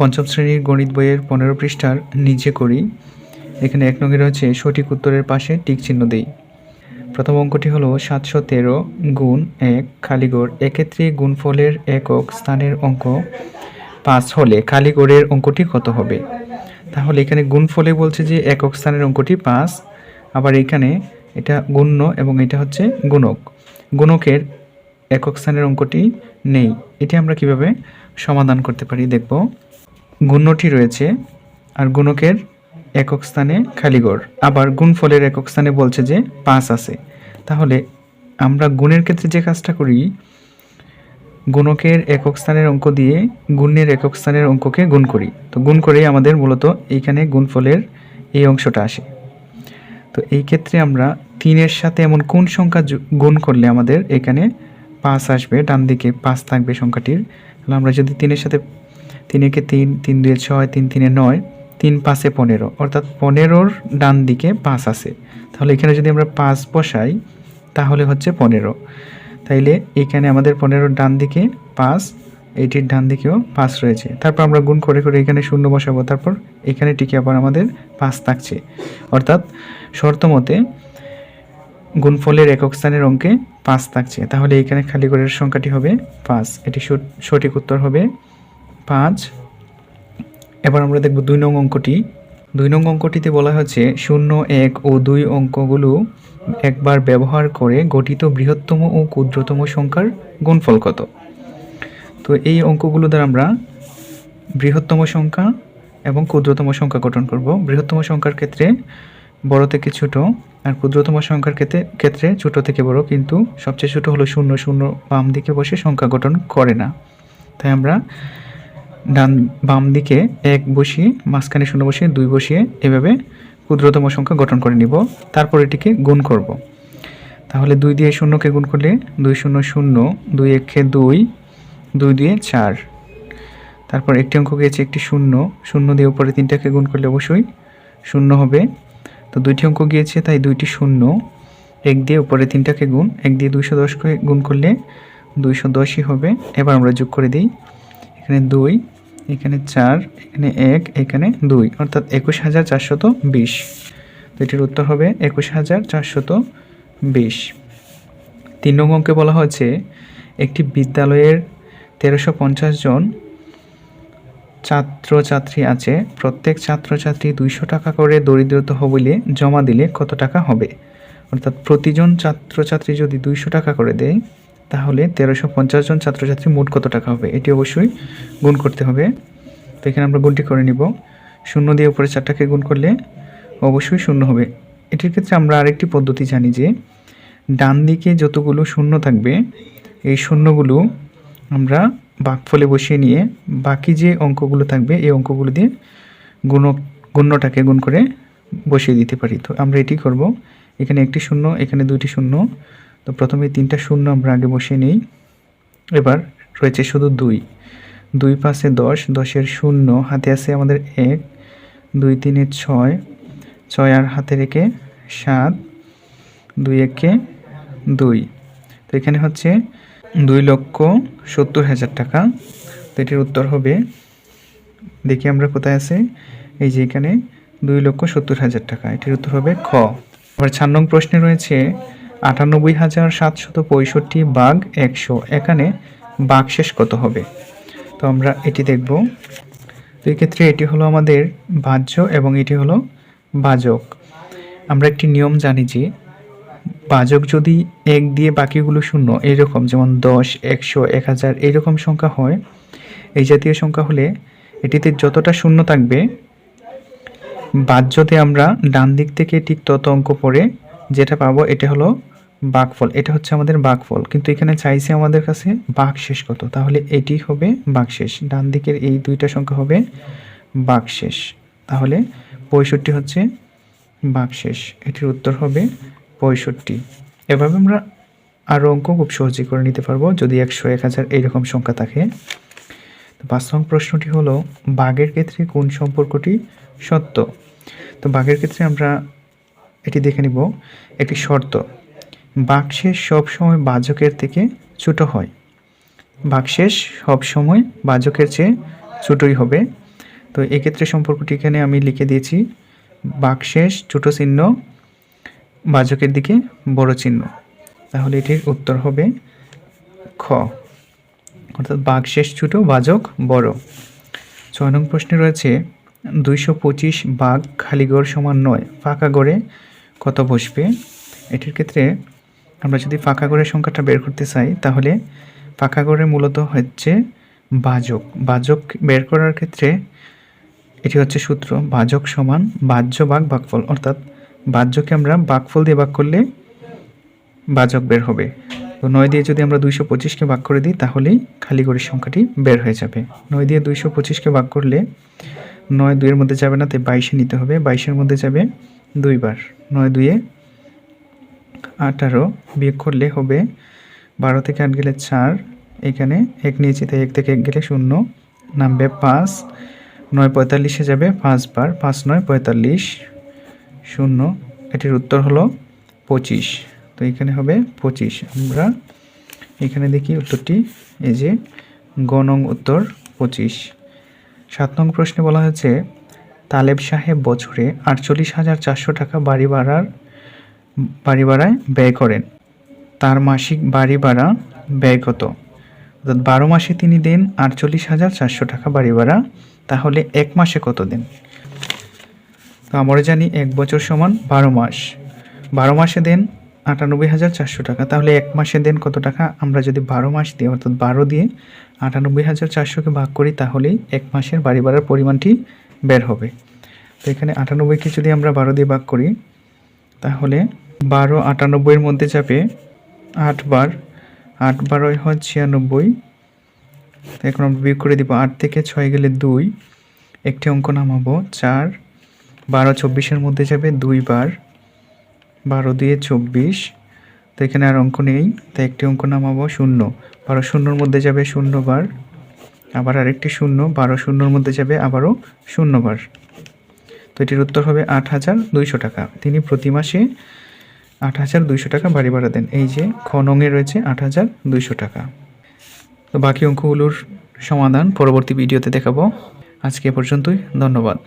পঞ্চম শ্রেণির গণিত বইয়ের পনেরো পৃষ্ঠার নিচে করি। এখানে এক নঙ্গে রয়েছে সঠিক উত্তরের পাশে টিক চিহ্ন দেই। প্রথম অঙ্কটি হলো সাতশো তেরো গুণ এক খালিগড় এক্ষেত্রে গুণফলের একক স্থানের অঙ্ক পাঁচ হলে খালিগড়ের অঙ্কটি কত হবে? তাহলে এখানে গুণফলে বলছে যে একক স্থানের অঙ্কটি পাঁচ, আবার এখানে এটা গুণ্য এবং এটা হচ্ছে গুণক। গুণকের একক স্থানের অঙ্কটি নেই। এটি আমরা কীভাবে সমাধান করতে পারি দেখব। গুণ্যটি রয়েছে আর গুণকের একক স্থানে খালিগড় আবার গুণফলের একক স্থানে বলছে যে পাঁচ আছে। তাহলে আমরা গুণের ক্ষেত্রে যে কাজটা করি, গুণকের একক স্থানের অঙ্ক দিয়ে গুণের একক স্থানের অঙ্ককে গুণ করি। তো গুণ করেই আমাদের মূলত এইখানে গুণফলের এই অংশটা আসে। তো এই ক্ষেত্রে আমরা তিনের সাথে এমন কোন সংখ্যা গুণ করলে আমাদের এখানে পাঁচ আসবে? ডান দিকে পাঁচ থাকবে সংখ্যাটির। তাহলে আমরা যদি তিনের সাথে তিনেকে তিন তিন দুয়ে ছয়, তিন তিনে নয়, তিন পাঁচে পনেরো। অর্থাৎ পনেরোর ডান দিকে পাঁচ আছে। তাহলে এখানে যদি আমরা পাঁচ বসাই, তাহলে হচ্ছে পনেরো। তাইলে এখানে আমাদের পনেরোর ডান দিকে পাঁচ, এইটির ডান দিকেও পাঁচ রয়েছে। তারপর আমরা গুণ করে করে এখানে শূন্য বসাবো। তারপর এখানে টিকে আবার আমাদের পাঁচ থাকছে। অর্থাৎ শর্ত মতে গুণফলের একক স্থানের অঙ্কে পাঁচ থাকছে। তাহলে এখানে খালি ঘরের সংখ্যাটি হবে পাঁচ। এটি সঠিক উত্তর হবে পাঁচ। এবার আমরা দেখব দুই নং অঙ্কটি। দুই নং অঙ্কটিতে বলা হচ্ছে শূন্য, এক ও দুই অঙ্কগুলো একবার ব্যবহার করে গঠিত বৃহত্তম ও ক্ষুদ্রতম সংখ্যার গুণফল কত? তো এই অঙ্কগুলো দ্বারা আমরা বৃহত্তম সংখ্যা এবং ক্ষুদ্রতম সংখ্যা গঠন করব। বৃহত্তম সংখ্যার ক্ষেত্রে বড় থেকে ছোট আর ক্ষুদ্রতম সংখ্যার ক্ষেত্রে ক্ষেত্রে ছোট থেকে বড় কিন্তু সবচেয়ে ছোট হলো শূন্য শূন্য বাম দিকে বসে সংখ্যা গঠন করে না। তাই আমরা ডান বাম দিকে এক বসিয়ে, মাঝখানে শূন্য বসিয়ে, দুই বসিয়ে এভাবে ক্ষুদ্রতম সংখ্যা গঠন করে নিব। তারপর এটিকে গুণ করব। তাহলে দুই দিয়ে শূন্যকে গুণ করলে দুই শূন্য শূন্য, দুই একে দুই দুই দিয়ে চার। তারপর একটি অঙ্ক গিয়েছে একটি শূন্য শূন্য দিয়ে উপরে তিনটাকে গুণ করলে অবশ্যই শূন্য হবে। তো দুইটি অঙ্ক গিয়েছে, তাই দুইটি শূন্য, এক দিয়ে উপরে তিনটাকে গুণ, এক দিয়ে দুইশো দশকে গুণ করলে দুইশো দশই হবে। এবার আমরা যোগ করে দিই। এখানে দুই এখানে চার, এখানে এক, এখানে দুই, অর্থাৎ একুশ হাজার চারশত বিশ। তো এটির উত্তর হবে একুশ হাজার চারশত বিশ। তিন নং অঙ্কে বলা হয়েছে, একটি বিদ্যালয়ের তেরোশো পঞ্চাশ জন ছাত্রছাত্রী আছে, প্রত্যেক ছাত্রছাত্রী দুইশো টাকা করে দরিদ্র তহবিলে জমা দিলে কত টাকা হবে? অর্থাৎ প্রতিজন ছাত্রছাত্রী যদি দুইশো টাকা করে দেয় তাহলে তেরোশো পঞ্চাশ জন ছাত্রছাত্রী মোট কত টাকা হবে? এটি অবশ্যই গুণ করতে হবে। তো এখানে আমরা গুণটি করে নিব। শূন্য দিয়ে উপরে চারটাকে গুণ করলে অবশ্যই শূন্য হবে। এটির ক্ষেত্রে আমরা আরেকটি পদ্ধতি জানি যে, ডান দিকে যতগুলো শূন্য থাকবে, এই শূন্যগুলো আমরা বাকফলে বসিয়ে নিয়ে বাকি যে অঙ্কগুলো থাকবে, এই অঙ্কগুলো দিয়ে গুণ, গুণ্যটাকে গুণ করে বসিয়ে দিতে পারি। তো আমরা এটি করব। এখানে একটি শূন্য, এখানে দুইটি শূন্য তো প্রথমে তিনটা শূন্য আমরা আগে বসিয়ে নিই। এবার রয়েছে শুধু দুই। দুই পাশে দশ, দশের শূন্য, হাতে আছে আমাদের এক। দুই তিনে ছয় ছয় আর হাতে রেখে সাত। দুই একে দুই। তো এখানে হচ্ছে দুই লক্ষ সত্তর হাজার টাকা। তো এটির উত্তর হবে, দেখি আমরা কোথায় আছে। এই যে এখানে দুই লক্ষ সত্তর হাজার টাকা। এটির উত্তর হবে খ। আবার চার প্রশ্নে রয়েছে আটানব্বই হাজার সাতশত পঁয়ষট্টি বাঘ একশো। এখানে বাঘ শেষ কত হবে? তো আমরা এটি দেখব। তো এই ক্ষেত্রে এটি হলো আমাদের বাহ্য এবং এটি হলো বাজক। আমরা একটি নিয়ম জানি যে, বাজক যদি এক দিয়ে বাকিগুলো শূন্য, এরকম যেমন দশ, একশো, এক হাজার এইরকম সংখ্যা হয়, এই জাতীয় সংখ্যা হলে এটিতে যতটা শূন্য থাকবে, বাহ্যতে আমরা ডান দিক থেকে ঠিক তত অঙ্ক পড়ে যেটা পাবো, এটা হলো বাঘফল, এটা হচ্ছে আমাদের বাঘফল। কিন্তু এখানে চাইছে আমাদের কাছে বাঘ শেষ কত? তাহলে এটি হবে বাঘশেষ। ডান দিকের এই দুইটা সংখ্যা হবে বাঘশেষ। তাহলে পঁয়ষট্টি হচ্ছে বাঘশেষ। এটির উত্তর হবে পঁয়ষট্টি। এভাবে আমরা আরও অঙ্ক খুব সহজেই করে নিতে পারব, যদি একশো এক হাজার এইরকম সংখ্যা থাকে। তো পাঁচ নং প্রশ্নটি হলো, বাঘের ক্ষেত্রে কোন সম্পর্কটি সত্য? তো বাঘের ক্ষেত্রে আমরা এটি দেখে নিব। একটি শর্ত বাঘশেষ সবসময় বাজকের থেকে ছোট হয়। বাঘশেষ সবসময় বাজকের চেয়ে ছোটই হবে। তো এক্ষেত্রে সম্পর্কটি এখানে আমি লিখে দিয়েছি। বাকশেষ ছোট চিহ্ন বাজকের দিকে বড় চিহ্ন। তাহলে এটির উত্তর হবে খ। অর্থাৎ বাঘশেষ ছোট বাজক বড়। ছয় নং প্রশ্নে রয়েছে, দুইশো পঁচিশ বাঘ খালিগড় সমান নয়, ফাঁকা গড়ে কত বসবে? এটির ক্ষেত্রে আমরা যদি ফাঁকা গড়ের সংখ্যাটা বের করতে চাই, তাহলে ফাঁকা গড়ে মূলত হচ্ছে বাজক। বাজক বের করার ক্ষেত্রে এটি হচ্ছে সূত্র, বাজক সমান বাহ্য বাঘ বাঘফল অর্থাৎ বাহ্যকে আমরা বাঘফল দিয়ে ভাগ করলে বাজক বের হবে। তো নয় দিয়ে যদি আমরা দুইশো পঁচিশকে ভাগ করে দিই, তাহলেই খালি গড়ের সংখ্যাটি বের হয়ে যাবে। নয় দিয়ে দুইশো পঁচিশকে ভাগ করলে নয় দুইয়ের মধ্যে যাবে না, তাই বাইশে নিতে হবে। বাইশের মধ্যে যাবে দুইবার। নয় দুইয়ে আঠারো, বিয়োগ করলে হবে বারো থেকে আট গেলে চার, এখানে এক নিয়েছি তাই এক থেকে এক গেলে শূন্য, নামবে পাঁচ, নয় পঁয়তাল্লিশে যাবে পাঁচবার, পাঁচ নয় পঁয়তাল্লিশ, শূন্য, এটির উত্তর হলো পঁচিশ, তো এখানে হবে পঁচিশ, আমরা এখানে দেখি উত্তরটি, এই যে গণং উত্তর পঁচিশ, সাত নং প্রশ্নে বলা হয়েছে, তালেব সাহেব বছরে আটচল্লিশ হাজার চারশো টাকা বাড়ি ভাড়ার বাড়ি ভাড়ায় ব্যয় করেন। তার মাসিক বাড়ি ভাড়া ব্যয় কত? অর্থাৎ বারো মাসে তিনি দেন আটচল্লিশ হাজার চারশো টাকা বাড়ি ভাড়া, তাহলে এক মাসে কত দেন? তো আমরা জানি এক বছর সমান বারো মাস। বারো মাসে দেন আটানব্বই হাজার চারশো টাকা, তাহলে এক মাসে দেন কত টাকা? আমরা যদি বারো মাস দিই, অর্থাৎ বারো দিয়ে আটানব্বই হাজার চারশোকে ভাগ করি তাহলেই এক মাসের বাড়ি ভাড়ার পরিমাণটি বের হবে। তো এখানে আটানব্বইকে যদি আমরা বারো দিয়ে ভাগ করি, তাহলে বারো আটানব্বইয়ের মধ্যে যাবে। আটবার আট বারোয় হয় ছিয়ানব্বই। এখন আমরা বিয়োগ করে দিব আট থেকে ছয় গেলে দুই। একটি অঙ্ক নামাবো, চার। বারো চব্বিশের মধ্যে যাবে দুইবার বারো। দিয়ে চব্বিশ। তো এখানে আর অঙ্ক নেই তাই একটি অঙ্ক নামাবো, শূন্য। বারো শূন্যর মধ্যে যাবে শূন্যবার আবার আরেকটি শূন্য, বারো শূন্যর মধ্যে যাবে আবারও শূন্যবার তো এটির উত্তর হবে আট হাজার দুইশো টাকা। তিনি প্রতি মাসে আট হাজার দুইশো টাকা বাড়ি ভাড়া দেন। এই যে খনঙে রয়েছে আট হাজার দুইশো টাকা। তো বাকি অঙ্কগুলোর সমাধান পরবর্তী ভিডিওতে দেখাবো। আজকে পর্যন্তই, ধন্যবাদ।